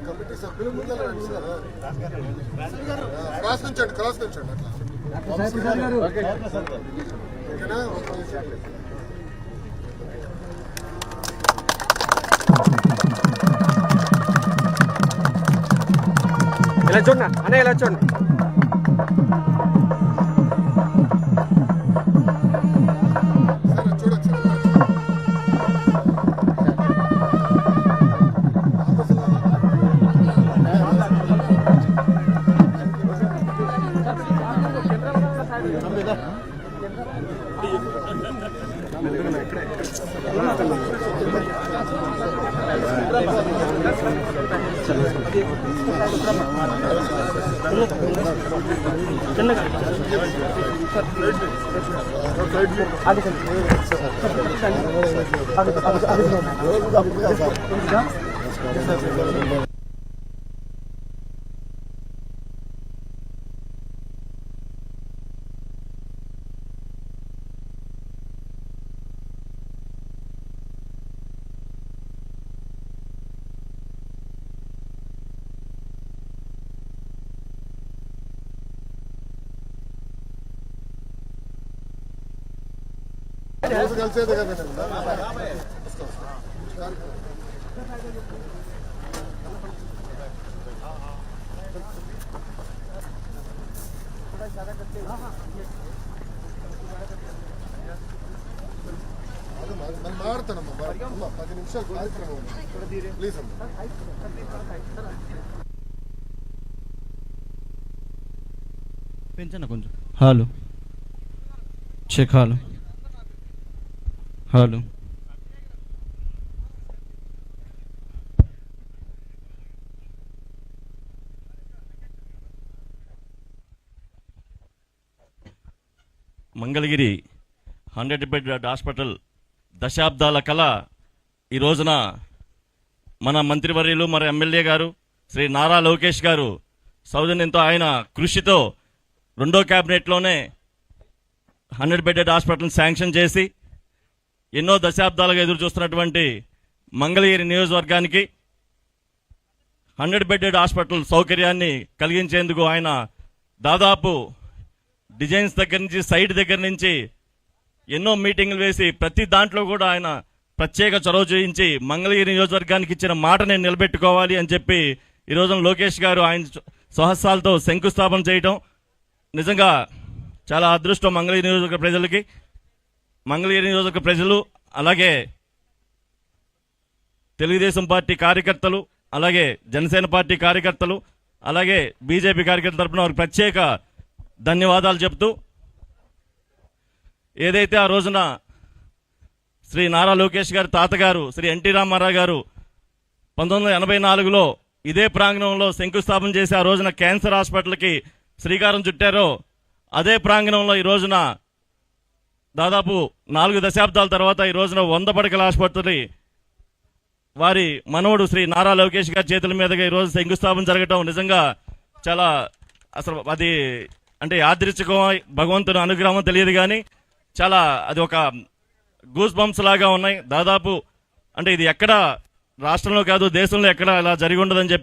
Committee సభ్యులు ముందర రండి సార్ క్రాస్ నుంచండి క్రాస్ నుంచండి అట్లా ఓకేనా ఇలా చూడండి అన్న ఇలా చూడండి. ఎక్కడ चलो రోజు కలిసేదే కదండి మనం మాట్లాడతానమ్మా అమ్మా, పది నిమిషాలు కార్యక్రమం ఉంది. ప్లీజ్ అమ్మా పెంచండి కొంచెం hello check hello hello. Mangalagiri hundred bed hospital దశాబ్దాల కళ ఈ రోజున మన మంత్రివర్యులు మన ఎమ్మెల్యే గారు శ్రీ నారా లోకేష్ గారు సౌజన్యంతో ఆయన కృషితో రెండో క్యాబినెట్లోనే హండ్రెడ్ బెడెడ్ హాస్పిటల్ శాంక్షన్ చేసి ఎన్నో దశాబ్దాలుగా ఎదురు చూస్తున్నటువంటి మంగళగిరి నియోజకవర్గానికి హండ్రెడ్ బెడ్డెడ్ హాస్పిటల్ సౌకర్యాన్ని కలిగించేందుకు ఆయన దాదాపు డిజైన్స్ దగ్గర నుంచి సైట్ దగ్గర నుంచి ఎన్నో మీటింగ్లు వేసి ప్రతి దాంట్లో కూడా ఆయన ప్రత్యేక చొరవ చేయించి మంగళగిరి నియోజకవర్గానికి ఇచ్చిన మాట నేను నిలబెట్టుకోవాలి అని చెప్పి ఈ రోజున లోకేష్ గారు ఆయన సహస్రాలతో శంకుస్థాపన చేయటం నిజంగా చాలా అదృష్టం మంగళగిరి నియోజకవర్గ ప్రజలకి. మంగళగిరి నియోజక ప్రజలు అలాగే తెలుగుదేశం పార్టీ కార్యకర్తలు అలాగే జనసేన పార్టీ కార్యకర్తలు అలాగే బీజేపీ కార్యకర్తల తరపున వారికి ప్రత్యేక ధన్యవాదాలు చెప్తూ ఏదైతే ఆ రోజున శ్రీ నారా లోకేష్ గారి తాతగారు శ్రీ ఎన్టీ రామారావు గారు పంతొమ్మిది వందల ఎనభై నాలుగులో ఇదే ప్రాంగణంలో శంకుస్థాపన చేసి ఆ రోజున క్యాన్సర్ హాస్పిటల్కి శ్రీకారం చుట్టారో అదే ప్రాంగణంలో ఈ రోజున దాదాపు నాలుగు దశాబ్దాల తర్వాత ఈ రోజున వంద పడకల ఆసుపత్రి వారి మనవడు శ్రీ నారా లోకేష్ గారి చేతుల మీదుగా ఈ శంకుస్థాపన జరగటం నిజంగా చాలా అసలు అది అంటే యాదృచ్ఛికం భగవంతుని అనుగ్రహం తెలియదు కానీ చాలా అది ఒక గూస్ బంప్స్ లాగా ఉన్నాయి. దాదాపు అంటే ఇది ఎక్కడ రాష్ట్రంలో కాదు దేశంలో ఎక్కడ ఇలా జరిగి ఉండదని చెప్పి